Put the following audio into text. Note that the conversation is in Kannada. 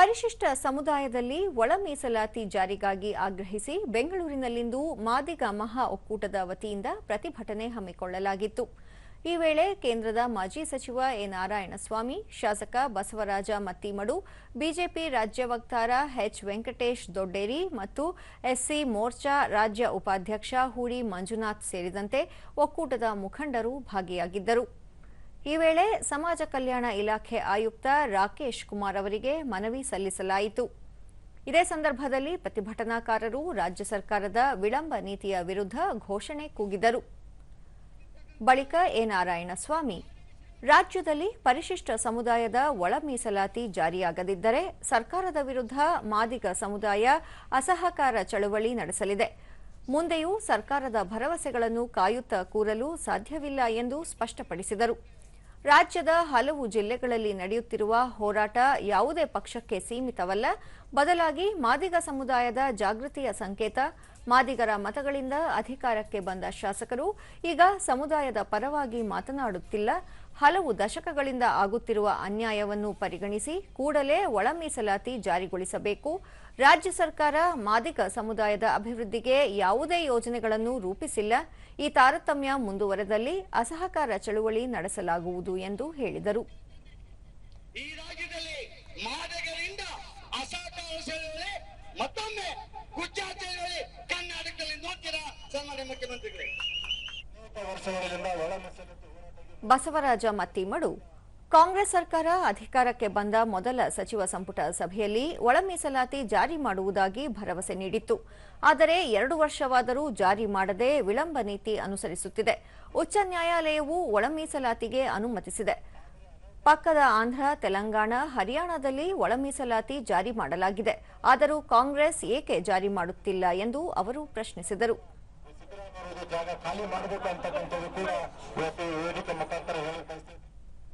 ಪರಿಶಿಷ್ಟ ಸಮುದಾಯದಲ್ಲಿ ಒಳ ಮೀಸಲಾತಿ ಜಾರಿಗಾಗಿ ಆಗ್ರಹಿಸಿ ಬೆಂಗಳೂರಿನಲ್ಲಿಂದು ಮಾದಿಗ ಮಹಾ ಒಕ್ಕೂಟದ ವತಿಯಿಂದ ಪ್ರತಿಭಟನೆ ಹಮ್ಮಿಕೊಳ್ಳಲಾಗಿತ್ತು. ಈ ವೇಳೆ ಕೇಂದ್ರದ ಮಾಜಿ ಸಚಿವ ಎ ನಾರಾಯಣಸ್ವಾಮಿ, ಶಾಸಕ ಬಸವರಾಜ ಮತ್ತಿಮಡು, ಬಿಜೆಪಿ ರಾಜ್ಯ ವಕ್ತಾರ ಎಚ್ ವೆಂಕಟೇಶ್ ದೊಡ್ಡೇರಿ ಮತ್ತು ಎಸ್ಸಿ ಮೋರ್ಚಾ ರಾಜ್ಯ ಉಪಾಧ್ಯಕ್ಷ ಹೂಡಿ ಮಂಜುನಾಥ್ ಸೇರಿದಂತೆ ಒಕ್ಕೂಟದ ಮುಖಂಡರು ಭಾಗಿಯಾಗಿದ್ದರು. ಈ ವೇಳೆ ಸಮಾಜ ಕಲ್ಯಾಣ ಇಲಾಖೆ ಆಯುಕ್ತ ರಾಕೇಶ್ ಕುಮಾರ್ ಅವರಿಗೆ ಮನವಿ ಸಲ್ಲಿಸಲಾಯಿತು. ಇದೇ ಸಂದರ್ಭದಲ್ಲಿ ಪ್ರತಿಭಟನಾಕಾರರು ರಾಜ್ಯ ಸರ್ಕಾರದ ವಿಳಂಬ ನೀತಿಯ ವಿರುದ್ಧ ಘೋಷಣೆ ಕೂಗಿದರು. ಬಳಿಕ ಎ ನಾರಾಯಣಸ್ವಾಮಿ, ರಾಜ್ಯದಲ್ಲಿ ಪರಿಶಿಷ್ಟ ಸಮುದಾಯದ ಒಳ ಮೀಸಲಾತಿ ಜಾರಿಯಾಗದಿದ್ದರೆ ಸರ್ಕಾರದ ವಿರುದ್ಧ ಮಾದಿಗ ಸಮುದಾಯ ಅಸಹಕಾರ ಚಳವಳಿ ನಡೆಸಲಿದೆ. ಮುಂದೆಯೂ ಸರ್ಕಾರದ ಭರವಸೆಗಳನ್ನು ಕಾಯುತ್ತಾ ಕೂರಲು ಸಾಧ್ಯವಿಲ್ಲ ಎಂದು ಸ್ಪಷ್ಟಪಡಿಸಿದರು. ರಾಜ್ಯದ ಹಲವು ಜಿಲ್ಲೆಗಳಲ್ಲಿ ನಡೆಯುತ್ತಿರುವ ಹೋರಾಟ ಯಾವುದೇ ಪಕ್ಷಕ್ಕೆ ಸೀಮಿತವಲ್ಲ. ಬದಲಾಗಿ ಮಾದಿಗ ಸಮುದಾಯದ ಜಾಗೃತಿಯ ಸಂಕೇತ ಮಾದಿಗರ ಮತಗಳಿಂದ ಅಧಿಕಾರಕ್ಕೆ ಬಂದ ಶಾಸಕರು ಈಗ ಸಮುದಾಯದ ಪರವಾಗಿ ಮಾತನಾಡುತ್ತಿಲ್ಲ. ಹಲವು ದಶಕಗಳಿಂದ ಆಗುತ್ತಿರುವ ಅನ್ಯಾಯವನ್ನು ಪರಿಗಣಿಸಿ ಕೂಡಲೇ ಒಳ ಮೀಸಲಾತಿ ಜಾರಿಗೊಳಿಸಬೇಕು. ರಾಜ್ಯ ಸರ್ಕಾರ ಮಾದಿಗ ಸಮುದಾಯದ ಅಭಿವೃದ್ಧಿಗೆ ಯಾವುದೇ ಯೋಜನೆಗಳನ್ನು ರೂಪಿಸಿಲ್ಲ. ಈ ತಾರತಮ್ಯ ಮುಂದುವರೆದಲ್ಲಿ ಅಸಹಕಾರ ಚಳುವಳಿ ನಡೆಸಲಾಗುವುದು ಎಂದು ಹೇಳಿದರು. ಈ ಬಸವರಾಜ ಮತ್ತಿಮಡು ಕಾಂಗ್ರೆಸ್ ಸರ್ಕಾರ ಅಧಿಕಾರಕ್ಕೆ ಬಂದ ಮೊದಲ ಸಚಿವ ಸಂಪುಟ ಸಭೆಯಲ್ಲಿ ಒಳ ಮೀಸಲಾತಿ ಜಾರಿ ಮಾಡುವುದಾಗಿ ಭರವಸೆ ನೀಡಿತ್ತು. ಆದರೆ ಎರಡು ವರ್ಷವಾದರೂ ಜಾರಿ ಮಾಡದೆ ವಿಳಂಬ ನೀತಿ ಅನುಸರಿಸುತ್ತಿದೆ. ಉಚ್ಚ ನ್ಯಾಯಾಲಯವು ಒಳ ಮೀಸಲಾತಿಗೆ ಅನುಮತಿಸಿದೆ. ಪಕ್ಕದ ಆಂಧ್ರ, ತೆಲಂಗಾಣ, ಹರಿಯಾಣದಲ್ಲಿ ಒಳ ಮೀಸಲಾತಿ ಜಾರಿ ಮಾಡಲಾಗಿದೆ. ಆದರೂ ಕಾಂಗ್ರೆಸ್ ಏಕೆ ಜಾರಿ ಮಾಡುತ್ತಿಲ್ಲ ಎಂದು ಅವರು ಪ್ರಶ್ನಿಸಿದರು. ಸಿದ್ದರಾಮಯ್ಯ ಜಾಗ ಖಾಲಿ ಮಾಡಬೇಕು ಅಂತಕ್ಕಂಥದ್ದು ಕೂಡ ಇವತ್ತು ಈ ವೇದಿಕೆ ಮುಖಾಂತರ ಹೇಳ್ತಾ